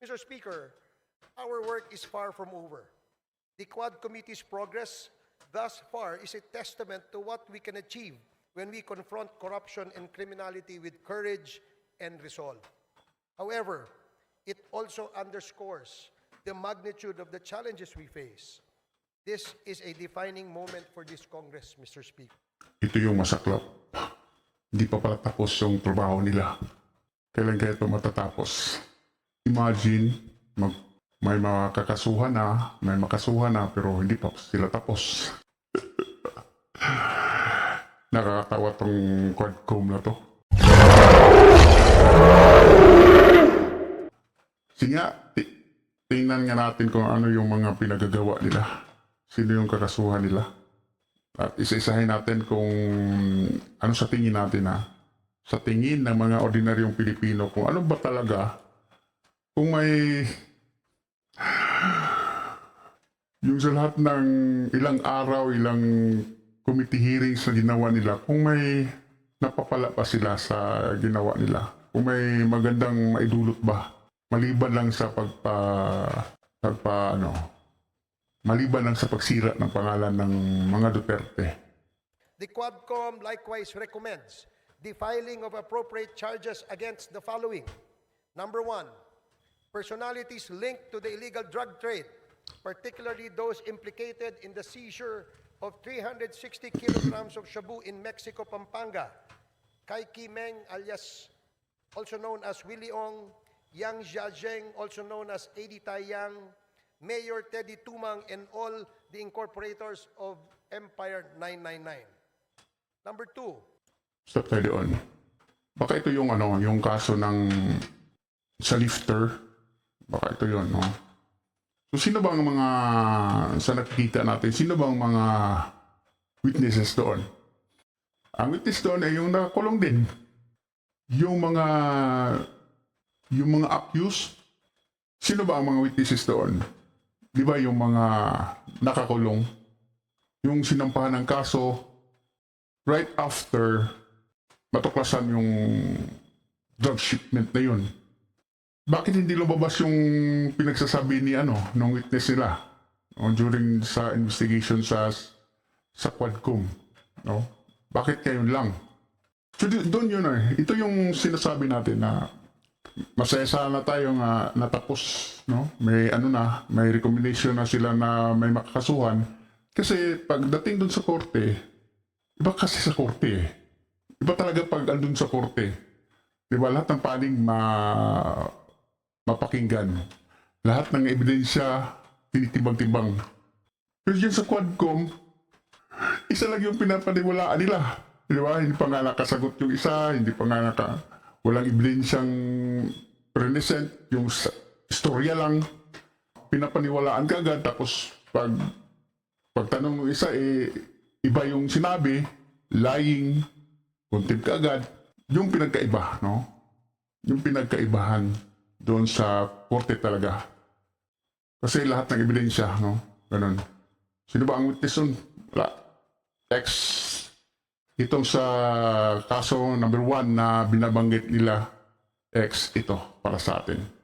Mr. Speaker, our work is far from over. The Quad Committee's progress thus far is a testament to what we can achieve when we confront corruption and criminality with courage and resolve. However, it also underscores the magnitude of the challenges we face. This is a defining moment for this Congress, Mr. Speaker. Ito yung masaklap. Hindi pa pala tapos yung trabaho nila. Kailan kaya ito matatapos? Imagine, mag, may mga kakasuhan na, may makasuhan na, pero hindi pa sila tapos. Nakakatawa tong quadcom na to. Ti- tingnan nga natin kung ano yung mga pinagagawa nila. Sino yung kakasuhan nila. At isa-isahin natin kung ano sa tingin natin ha. Sa tingin ng mga ordinaryong Pilipino kung ano ba talaga kung may yung sa lahat ng ilang araw, ilang committee hearings na ginawa nila, kung may napapala pa sila sa ginawa nila. Kung may magandang maidulot ba. Maliban lang sa pagpa, pagpa ano, maliban lang sa pagsira ng pangalan ng mga Duterte. The Quadcom likewise recommends the filing of appropriate charges against the following. Number one, personalities linked to the illegal drug trade, particularly those implicated in the seizure of 360 kilograms of shabu in Mexico, Pampanga. Kai Ki Meng alias also known as Willie Ong, Yang Jiazheng also known as Edi Taiyang, Mayor Teddy Tumang, and all the incorporators of Empire 999. Number two, Stop tayo doon. Baka ito yung ano, yung kaso ng sa lifter. Baka ito yun, no? So, sino bang mga, sa nakikita natin, sino bang mga witnesses doon? Ang witness doon ay yung nakakulong din. Yung mga, yung mga accused, sino ba ang mga witnesses doon? Di ba yung mga nakakulong? Yung sinampahan ng kaso, right after matuklasan yung drug shipment na yun. Bakit hindi lumabas yung pinagsasabi ni ano, nung witness nila no, during sa investigation sa sa Quadcom, no? Bakit ngayon lang? So doon yun eh. Ito yung sinasabi natin na masaya sana tayo nga natapos, no? May ano na, may recommendation na sila na may makakasuhan. Kasi pagdating doon sa korte, iba kasi sa korte eh. Iba talaga pag andun sa korte. Di ba? Lahat ng paning ma mapakinggan. Lahat ng ebidensya, tinitibang-tibang. Pero dyan sa Quadcom, isa lang yung pinapaniwalaan nila. Di ba? Hindi pa nga nakasagot yung isa, hindi pa nga naka... Walang ebidensyang present, yung istorya lang. Pinapaniwalaan ka agad, tapos pag pagtanong ng isa, eh, iba yung sinabi, lying, contempt ka agad. Yung pinagkaiba, no? Yung pinagkaibahan doon sa korte talaga. Kasi lahat ng ebidensya, no? Ganun. Sino ba ang witness nun? Wala. Ex. Itong sa kaso number one na binabanggit nila, ex ito para sa atin.